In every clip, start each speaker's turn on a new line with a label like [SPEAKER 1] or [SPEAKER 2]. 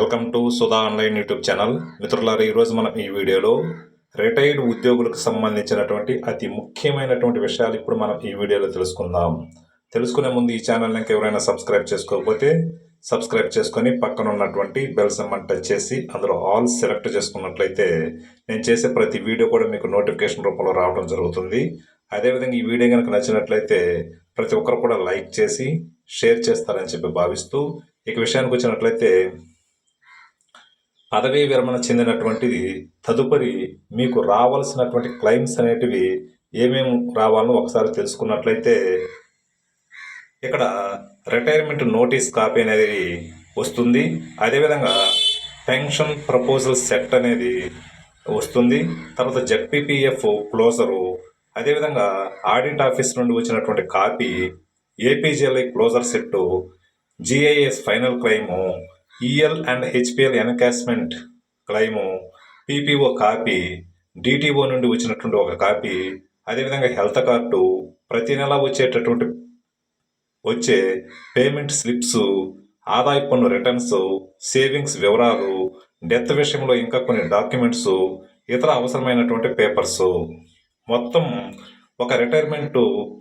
[SPEAKER 1] Welcome to Sudha online YouTube channel మిత్రులారా ఈరోజు మనం ఈ వీడియోలో రిటైర్డ్ ఉద్యోగులకు సంబంధించినటువంటి అతి ముఖ్యమైనటువంటి విషయాలు ఇప్పుడు మనం ఈ వీడియోలో తెలుసుకుందాం. తెలుసుకునే ముందు ఈ ఛానల్ ఇంకా ఎవరైనా సబ్స్క్రైబ్ చేసుకోకపోతే సబ్స్క్రైబ్ చేసుకొని పక్కన ఉన్నటువంటి బెల్ సమ్మన్ టచ్ చేసి అందులో ఆల్ సెలెక్ట్ చేసుకున్నట్లయితే నేను చేసే ప్రతి వీడియో కూడా మీకు నోటిఫికేషన్ రూపంలో రావడం జరుగుతుంది. అదేవిధంగా ఈ వీడియో కనుక నచ్చినట్లయితే ప్రతి ఒక్కరు కూడా లైక్ చేసి షేర్ చేస్తారని చెప్పి భావిస్తూ ఇక విషయానికి వచ్చినట్లయితే పదవీ విరమణ చెందినటువంటిది తదుపరి మీకు రావాల్సినటువంటి క్లైమ్స్ అనేటివి ఏమేమి రావాలో ఒకసారి తెలుసుకున్నట్లయితే ఇక్కడ రిటైర్మెంట్ నోటీస్ కాపీ అనేది వస్తుంది. అదేవిధంగా పెన్షన్ ప్రపోజల్ సెట్ అనేది వస్తుంది. తర్వాత జెడ్పీపీఎఫ్ క్లోజరు అదేవిధంగా ఆడిట్ ఆఫీస్ నుండి వచ్చినటువంటి copy APGLI closure set GIS final claim EL and HPL encashment claim PPO copy DTO నుండి వచ్చినటువంటి ఒక కాపీ అదేవిధంగా హెల్త్ కార్డు ప్రతి నెల వచ్చేటటువంటి వచ్చే పేమెంట్ స్లిప్స్ ఆదాయ పన్ను రిటర్న్స్ సేవింగ్స్ వివరాలు డెత్ విషయంలో ఇంకా కొన్ని డాక్యుమెంట్స్ ఇతర అవసరమైనటువంటి పేపర్స్ మొత్తం ఒక రిటైర్మెంట్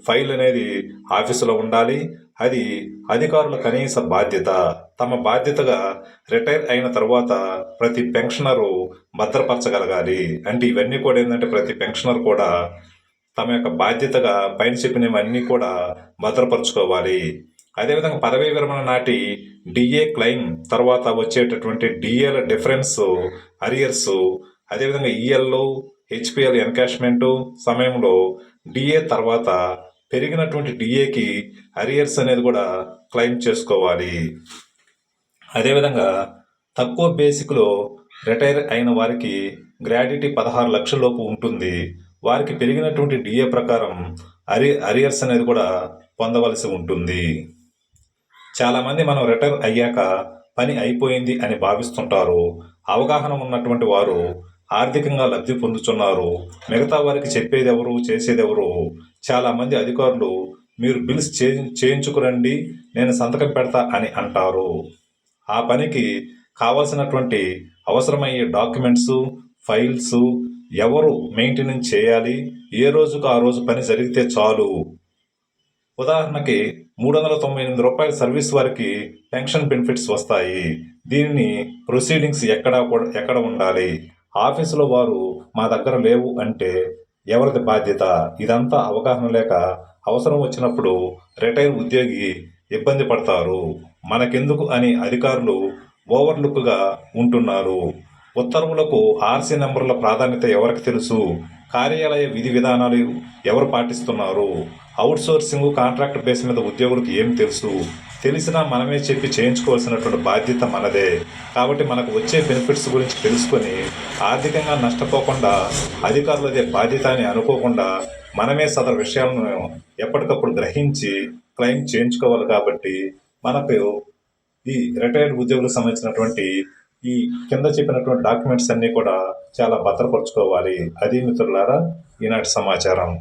[SPEAKER 1] ఫైల్ అనేది ఆఫీసులో ఉండాలి. అది అధికారుల కనీస బాధ్యత. తమ బాధ్యతగా రిటైర్ అయిన తర్వాత ప్రతి పెన్షనరు భద్రపరచగలగాలి. అంటే ఇవన్నీ కూడా ఏంటంటే ప్రతి పెన్షనర్ కూడా తమ యొక్క బాధ్యతగా పైన చెప్పినవన్నీ కూడా భద్రపరచుకోవాలి. అదేవిధంగా పదవీ విరమణ నాటి డిఏ క్లెయిమ్ తర్వాత వచ్చేటటువంటి డిఏల డిఫరెన్స్ అరియర్స్ అదేవిధంగా ఈఎల్ హెచ్పిఎల్ ఎన్కాష్మెంటు సమయంలో డిఏ తర్వాత పెరిగినటువంటి డిఏకి అరియర్స్ అనేది కూడా క్లెయిమ్ చేసుకోవాలి. అదేవిధంగా తక్కువ బేసిక్లో రిటైర్ అయిన వారికి గ్రాడ్యుటీ పదహారు లక్షల లోపు ఉంటుంది. వారికి పెరిగినటువంటి డిఏ ప్రకారం అరి అరియర్స్ అనేది కూడా పొందవలసి ఉంటుంది. చాలామంది మనం రిటైర్ అయ్యాక పని అయిపోయింది అని భావిస్తుంటారు. అవగాహన ఉన్నటువంటి వారు ఆర్థికంగా లబ్ధి పొందుతున్నారు మిగతా వారికి చెప్పేది ఎవరు చేసేది ఎవరు చాలామంది అధికారులు మీరు బిల్స్ చే చేయించుకురండి నేను సంతకం పెడతా అని అంటారు. ఆ పనికి కావాల్సినటువంటి అవసరమయ్యే డాక్యుమెంట్స్ ఫైల్స్ ఎవరు మెయింటెనెన్స్ చేయాలి? ఏ రోజుకు ఆ రోజు పని జరిగితే చాలు? ఉదాహరణకి మూడు వందల తొంభై ఎనిమిది రూపాయల సర్వీస్ వారికి పెన్షన్ బెనిఫిట్స్ వస్తాయి. దీనిని ప్రొసీడింగ్స్ ఎక్కడ కూడా ఎక్కడ ఉండాలి? ఆఫీసులో వారు మా దగ్గర లేవు అంటే ఎవరిది బాధ్యత? ఇదంతా అవగాహన లేక అవసరం వచ్చినప్పుడు రిటైర్ ఉద్యోగి ఇబ్బంది పడతారు. మనకెందుకు అని అధికారులు ఓవర్లుక్గా ఉంటున్నారు. ఉత్తర్వులకు ఆర్సీ నెంబర్ల ప్రాధాన్యత ఎవరికి తెలుసు? కార్యాలయ విధి విధానాలు ఎవరు పాటిస్తున్నారు? అవుట్సోర్సింగ్ కాంట్రాక్ట్ బేస్ మీద ఉద్యోగులకు ఏం తెలుసు? తెలిసినా మనమే చెప్పి చేయించుకోవాల్సినటువంటి బాధ్యత మనదే. కాబట్టి మనకు వచ్చే బెనిఫిట్స్ గురించి తెలుసుకొని ఆర్థికంగా నష్టపోకుండా అధికారులదే బాధ్యత అని అనుకోకుండా మనమే సదరు విషయాలను ఎప్పటికప్పుడు గ్రహించి క్లెయిమ్ చేయించుకోవాలి కాబట్టి మనకు ఈ రిటైర్డ్ ఉద్యోగులకు సంబంధించినటువంటి ఈ కింద చెప్పినటువంటి డాక్యుమెంట్స్ అన్నీ కూడా చాలా భద్రపరచుకోవాలి. అది మిత్రులారా ఈనాటి సమాచారం.